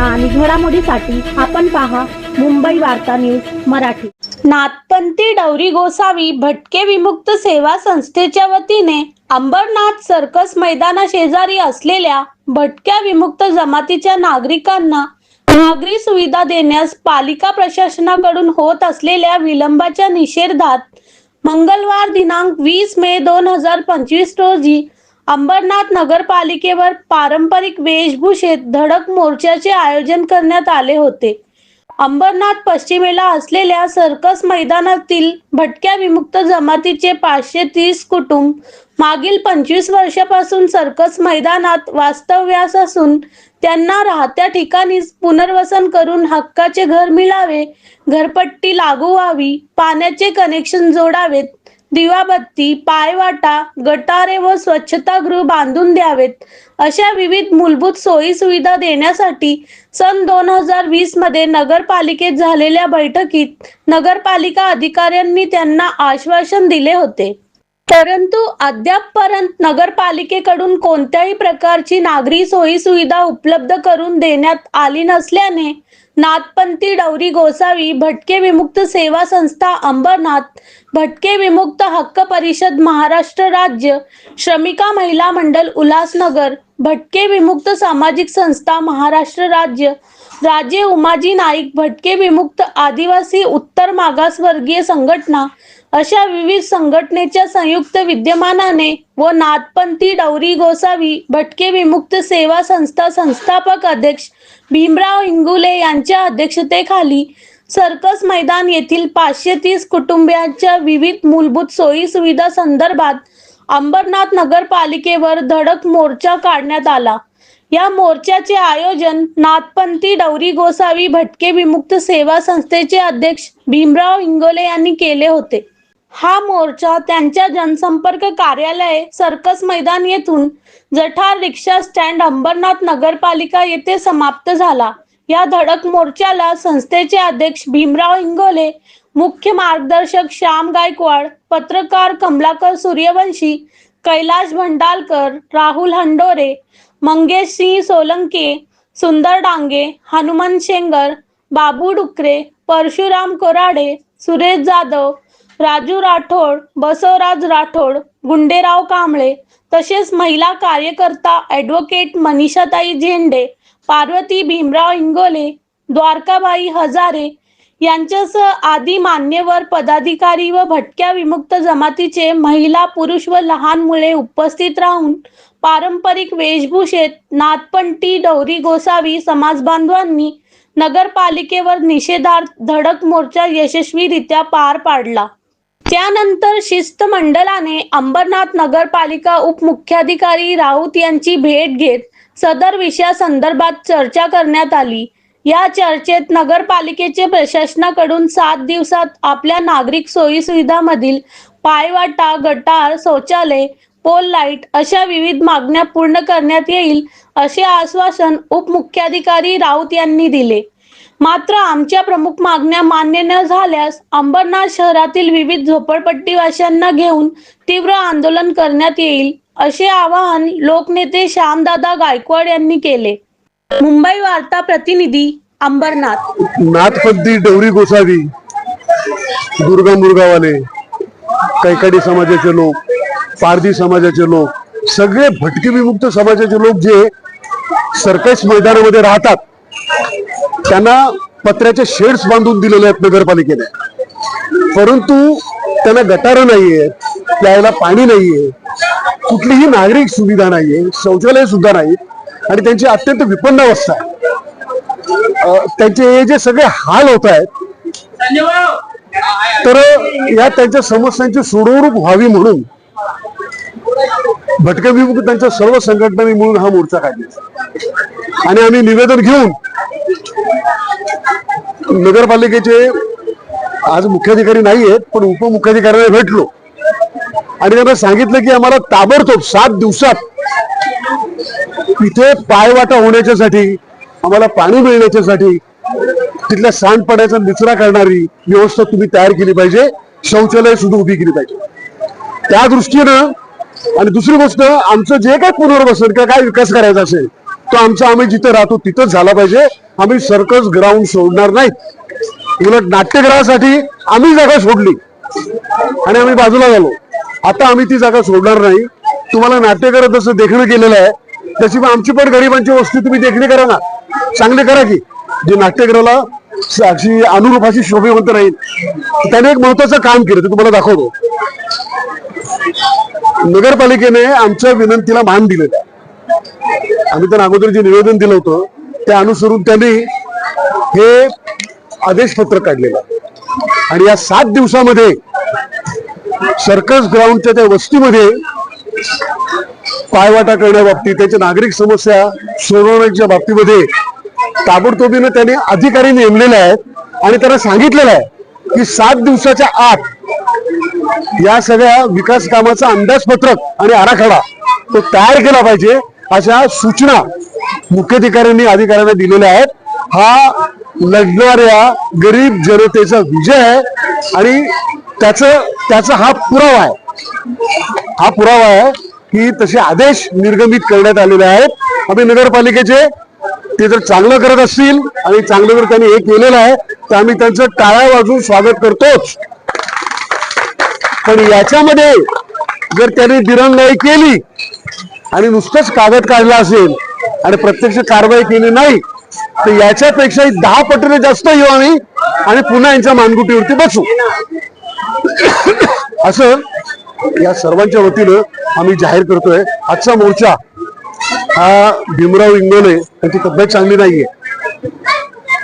आणि घडामोडीसाठी आपण पहा मुंबई वार्ता न्यूज मराठी. नाथपंथी डौरी गोसावी भटके विमुक्त सेवा संस्थेच्या वतीने अंबरनाथ सर्कस मैदाना शेजारी असलेल्या भटक्या विमुक्त जमातीच्या नागरिकांना नागरी सुविधा देण्यास पालिका प्रशासनाकडून होत असलेल्या विलंबाच्या निषेधात मंगळवार दिनांक वीस मे दोन हजार पंचवीस रोजी अंबरनाथ नगरपालिकेवर पारंपरिक वेशभूषेत धडक मोर्चाचे आयोजन करण्यात आले होते. अंबरनाथ पश्चिमेला असलेल्या सर्कस मैदानातील भटक्या विमुक्त जमातीचे पाचशे तीस कुटुंब मागील पंचवीस वर्षापासून सर्कस मैदानात वास्तव्यास असून त्यांना राहत्या ठिकाणीच पुनर्वसन करून हक्काचे घर मिळावे घरपट्टी लागू व्हावी पाण्याचे कनेक्शन जोडावेत दिवाबत्ती पायवाटा गटारे व स्वच्छतागृह बांधून द्यावेत. अशा विविध मूलभूत सोयी सुविधा देण्यासाठी सन दोन हजार वीसमध्ये नगरपालिकेत झालेल्या बैठकीत नगरपालिका अधिकाऱ्यांनी त्यांना आश्वासन दिले होते. परंतु अद्यापपर्यंत नगरपालिकेकडून कोणत्याही प्रकारची नागरी सोयी सुविधा उपलब्ध करून देण्यात आली नसल्याने नाथपंथी डौरी गोसावी भटके विमुक्त सेवा संस्था अंबरनाथ भटके विमुक्त हक्क परिषद महाराष्ट्र राज्य श्रमिका महिला मंडल उल्हासनगर भटके विमुक्त सामाजिक संस्था महाराष्ट्र राज्य. राजे उमाजी नाईक भटके विमुक्त आदिवासी उत्तर मागासवर्गीय संघटना अशा विविध संघटनेच्या संयुक्त विद्यमानाने व नाथपंथी डौरी गोसावी भटके विमुक्त सेवा संस्था संस्थापक अध्यक्ष भीमराव इंगुले यांच्या अध्यक्षतेखाली सर्कस मैदान येथील पाचशे तीस कुटुंबियांच्या विविध मूलभूत सोयी सुविधा संदर्भात अंबरनाथ नगरपालिकेवर धडक मोर्चा काढण्यात आला. या मोर्चाचे आयोजन नाथपंथी डौरी गोसावी भटके विमुक्त सेवा संस्थेचे अध्यक्ष भीमराव इंगोले यांनी केले होते. हा मोर्चा त्यांच्या जनसंपर्क कार्यालय सर्कस मैदान येथून जठार रिक्षा स्टँड अंबरनाथ नगरपालिका येथे समाप्त झाला. या धडक मोर्चाला संस्थेचे अध्यक्ष भीमराव इंगोले मुख्य मार्गदर्शक श्याम गायकवाड पत्रकार कमलाकर सूर्यवंशी कैलाश भंडालकर राहुल हंडोरे मंगेश सिंह सोलंके सुंदर डांगे हनुमान शेंगर बाबू डुकरे परशुराम कोराडे सुरेश जाधव राजू राठोड बसवराज राठोड गुंडेराव कांबळे तसेच महिला कार्यकर्ता ॲडव्होकेट मनीषाताई झेंडे पार्वती भीमराव इंगोले द्वारकाबाई हजारे यांच्यासह आदी मान्यवर पदाधिकारी व भटक्या विमुक्त जमातीचे महिला पुरुष व लहान मुले उपस्थित राहून पारंपरिक वेशभूषेत नाथपंटी डौरी गोसावी समाज बांधवांनी नगरपालिकेवर निषेधार्थ धडक मोर्चा यशस्वीरित्या पार पाडला. त्यानंतर शिष्टमंडळाने अंबरनाथ नगरपालिका उपमुख्याधिकारी राऊत यांची भेट घेत सदर विषयासंदर्भात चर्चा करण्यात आली. या चर्चेत नगरपालिकेचे प्रशासनाकडून सात दिवसात आपल्या नागरिक सोयी सुविधामधील पायवाटा गटार शौचालय पोल लाइट अशा विविध मागण्या पूर्ण करण्यात येईल असे आश्वासन उपमुख्याधिकारी राऊत यांनी दिले. मात्र आमच्या प्रमुख मागण्या मान्य न झाल्यास अंबरनाथ शहरातील विविध झोपडपट्टीवाशांना घेऊन तीव्र आंदोलन करण्यात येईल असे आवाहन लोकनेते श्यामदादा गायकवाड यांनी केले. मुंबई वार्ता प्रतिनिधी अंबरनाथ. नाथपंथी डवरी गोसावी दुर्गा मुर्गावाले कैकाडी समाजाचे लोक पारधी समाजाचे लोक सगळे भटके विमुक्त समाजाचे लोक जे सरकस मैदानामध्ये राहतात त्यांना पत्र्याचे शेड्स बांधून दिलेले आहेत नगरपालिकेने. परंतु त्यांना गटारं नाहीये प्यायला पाणी नाहीये कुठलीही नागरिक सुविधा नाहीये शौचालय सुद्धा नाही आणि त्यांची अत्यंत विपन्न अवस्था आहे. त्यांचे हे जे सगळे हाल होत आहेत तर या त्यांच्या समस्यांची सोडवणूक व्हावी म्हणून भटक्या त्यांच्या सर्व संघटनांनी मिळून हा मोर्चा काढला. आणि आम्ही निवेदन घेऊन नगरपालिकेचे आज मुख्याधिकारी नाही आहेत पण उपमुख्याधिकाऱ्यांना भेटलो. आणि त्यांना सांगितलं की आम्हाला ताबडतोब सात दिवसात तिथे पायवाटा होण्याच्यासाठी आम्हाला पाणी मिळण्याच्यासाठी तिथल्या सांडपाण्याचा निचरा करणारी व्यवस्था तुम्ही तयार केली पाहिजे. शौचालय सुद्धा उभी केली पाहिजे. त्या दृष्टीनं आणि दुसरी गोष्ट आमचं जे काय पुनर्वसन किंवा काय विकास करायचा असेल तो आमचा आम्ही जिथं राहतो तिथंच झाला पाहिजे. आम्ही सर्कस ग्राउंड सोडणार नाहीत. उलट नाट्यगृहासाठी आम्ही जागा सोडली. आणि आम्ही बाजूला झालो. आता आम्ही ती जागा सोडणार नाही. तुम्हाला नाट्यगृह जसं देखणं केलेलं आहे तशी पण आमची पण गरिबांची वस्तू तुम्ही देखणी करा ना. चांगले करा की. जे नाट्यगृहाला अशी अनुरूपाशी शोभेवंत राहील. त्याने एक महत्वाचं काम केलं ते तुम्हाला दाखवतो. नगरपालिकेने आमच्या विनंतीला मान दिलेला आम्ही त्यांना अगोदर जे निवेदन दिलं होतं त्या अनुसरून त्यांनी हे आदेश पत्रक काढलेलं आणि या सात दिवसामध्ये सर्कस ग्राउंडच्या त्या वस्तीमध्ये पायवाटा करण्याबाबतीत त्याच्या नागरिक समस्या सोडवण्याच्या बाबतीमध्ये ताबडतोबीनं त्यांनी अधिकारी नेमलेले आहेत आणि त्यांना सांगितलेलं आहे की सात दिवसाच्या आत या सगळ्या विकास कामाचा अंदाजपत्रक आणि आराखडा तो तयार केला पाहिजे अशा सूचना मुख्याधिकाऱ्यांनी अधिकाऱ्यांना दिलेल्या आहेत. हा लढणाऱ्या गरीब जनतेचा विजय आहे आणि त्याचं त्याचा हा पुरावा आहे. हा पुरावा आहे. की तसे आदेश निर्गमित करण्यात आलेले आहेत. आम्ही नगरपालिकेचे ते जर चांगलं करत असतील आणि चांगलं जर त्यांनी हे केलेलं आहे तर आम्ही त्यांचं टाळ्या वाजवून स्वागत करतोच. पण याच्यामध्ये जर त्यांनी दिरंगाई केली आणि नुसतंच कागद काढला असेल आणि प्रत्यक्ष कारवाई केली नाही तर याच्यापेक्षाही दहा पटीने जास्त येऊ आम्ही आणि पुन्हा यांच्या मानगुटीवरती बसू. असं या सर्वांच्या वतीनं आम्ही जाहीर करतोय आजचा मोर्चा हा भीमराव इंगोले त्यांची तब्येत चांगली नाहीये.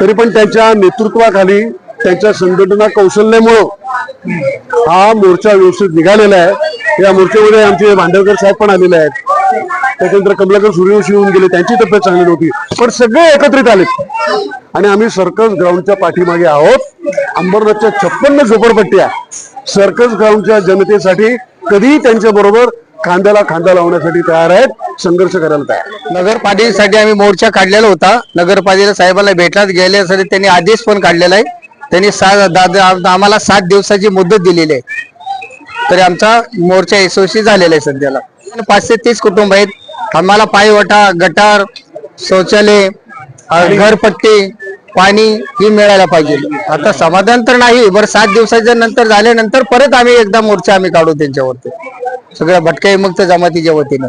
तरी पण त्यांच्या नेतृत्वाखाली त्यांच्या संघटना कौशल्यामुळं हा मोर्चा व्यवस्थित निघालेला आहे. या मोर्चामध्ये आमचे भांडवकर साहेब पण आलेले आहेत. त्याच्यानंतर कमलाकर सूर्यवंशी होऊन गेले त्यांची तब्येत चांगली नव्हती. पण सगळे एकत्रित आलेत. आणि आम्ही सर्कस ग्राउंडच्या पाठीमागे आहोत. अंबरनाथच्या छप्पन्न झोपडपट्ट्या सर्कस ग्राउंडच्या जनतेसाठी कधीही त्यांच्या बरोबर खांद्याला खांदा लावण्यासाठी तयार आहेत संघर्ष करायला तयार. नगरपालिकेसाठी आम्ही मोर्चा काढलेला होता. नगरपालिका साहेबांना भेटण्यात गेल्यासाठी त्यांनी आदेश पण काढलेला आहे. त्यांनी सात आम्हाला सात दिवसाची मुदत दिलेली आहे. तरी आमचा मोर्चा यशस्वी झालेला आहे सध्याला. पाचशे तीस कुटुंब आहेत. आम्हाला पायवटा गटार शौचालय घरपट्टी पाणी ही मिळायला पाहिजे. आता समाधान तर नाही बरं सात दिवसाच्या नंतर झाल्यानंतर परत आम्ही एकदा मोर्चा आम्ही काढू त्यांच्यावरती. सगळ्या भटक्या विमुक्त जमातीच्या वतीनं.